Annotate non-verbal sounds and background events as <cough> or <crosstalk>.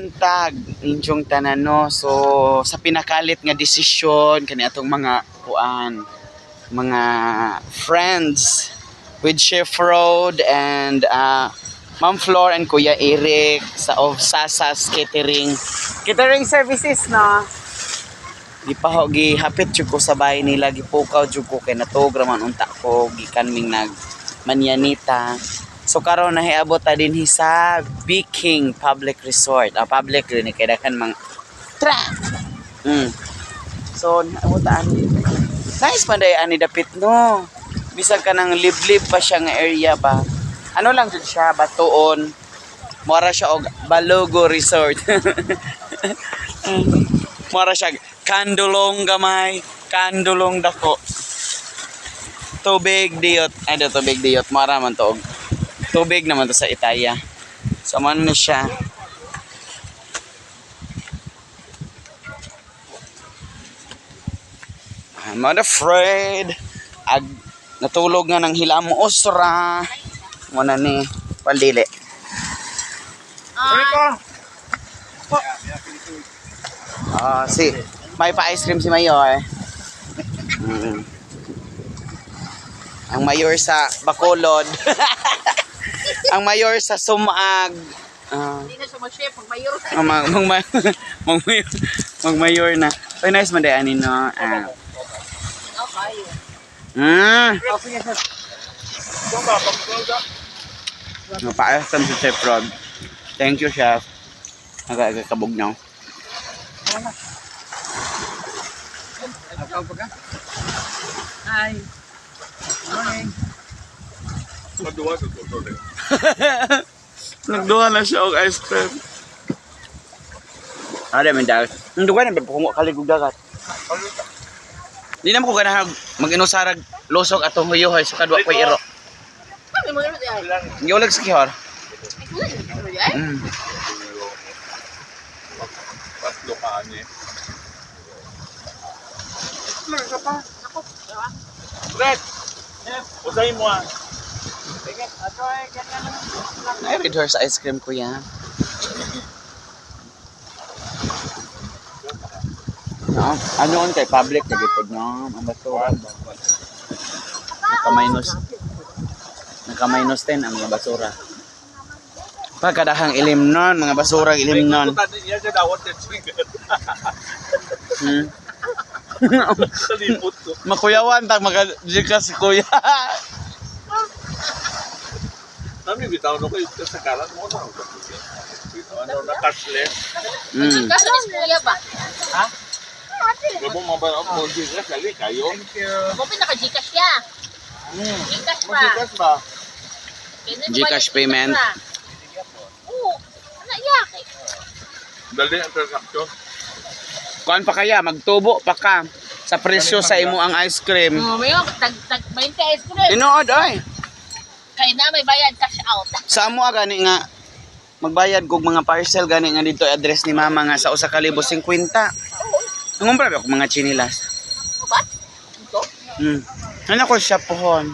Untag inyong tanan no. So sa pinakalit nga desisyon kani atong mga kuan mga friends with Chef Road and uh, Ma'am Flor and Kuya Eric sa of Sasas Catering. Catering Services na di pa ho gi hapit jud ko sa bahay nila gipukaw jud ko kay natog raman unta ko gikan ming nag manyanita so karon nahiabot ta dinhi sa Biking Public Resort ah public rin kay daghan mga tra mm. so naabot ta ani nice man day ani dapit no bisag ka nang liblib pa siya nga area ba ano lang jud siya batuon Mora siya og Balogo Resort. <laughs> Mora siya kandulong gamay, kandulong dako. Tubig diot, ano tubig diot, mara man to. Tubig naman to sa Itaya. So na siya. I'm not afraid. Ag natulog nga ng hilamo osra. Muna ni pandili. Ah, si may pa ice cream si Mayor. <laughs> Mm. Ang mayor sa Bacolod. <laughs> ang mayor sa Sumag. Ah, Hindi na siya mag-chef pag mayor. ang mag mag mag mag mayor, mag mayor na. Ay nice man ani no. Ah. Okay. Mm. Napaasan si Chef Rod. Thank you, Chef. Nagkakabog na. Hi. Morning. Nagduha na siya og ice cream. Ada man dagat. Ang duwa na pagpungo kaligog dagat. Di naman ko ganahan mag-inusarag losok atong huyuhay sa kadwa ko iro. Yan. Giulag sa kihor. Yan? Mm. Tatlo ka ani. Meron ka pa. Ako. Red! Usahin mo ah. Red horse ice cream ko yan. No, ano on kay public na gipod no, ang basura. Naka-minus. Naka-minus 10 ang mga basura. Pagkadahang ilim nun, mga basura ilim nun. Hmm. <laughs> Makuyawan tag mga si kuya. Kami bitaw na kayo sa karan mo na. Ano na cashless. Mm. Ni Kuya ba? Ha? Gabo mo ba mo di ka kali kayo? Mo pinaka-Gcash siya. Gcash Mo pa. di kas ba? Gcash ba- payment. Oo. Ano yak eh. Dali ang transaction. Kuan pa kaya magtubo pa ka sa presyo sa imo ang ice cream. Oh, may tag tag 20 ice cream. Tinuod ay. Kaya na may bayad cash out. Sa amo ah, gani nga magbayad kog mga parcel gani nga dito address ni mama nga sa usa ka libo 50. Nangumpra ba mga chinilas? Ba? Ito? Hmm. Ano ko siya pohon?